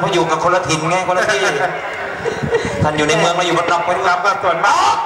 เพราะอยู่กับคนละถิ่นไงคนละที่ท่านอยู่ในเมืองเราอยู่บนนอกไว้ครับก็ส่วนมาก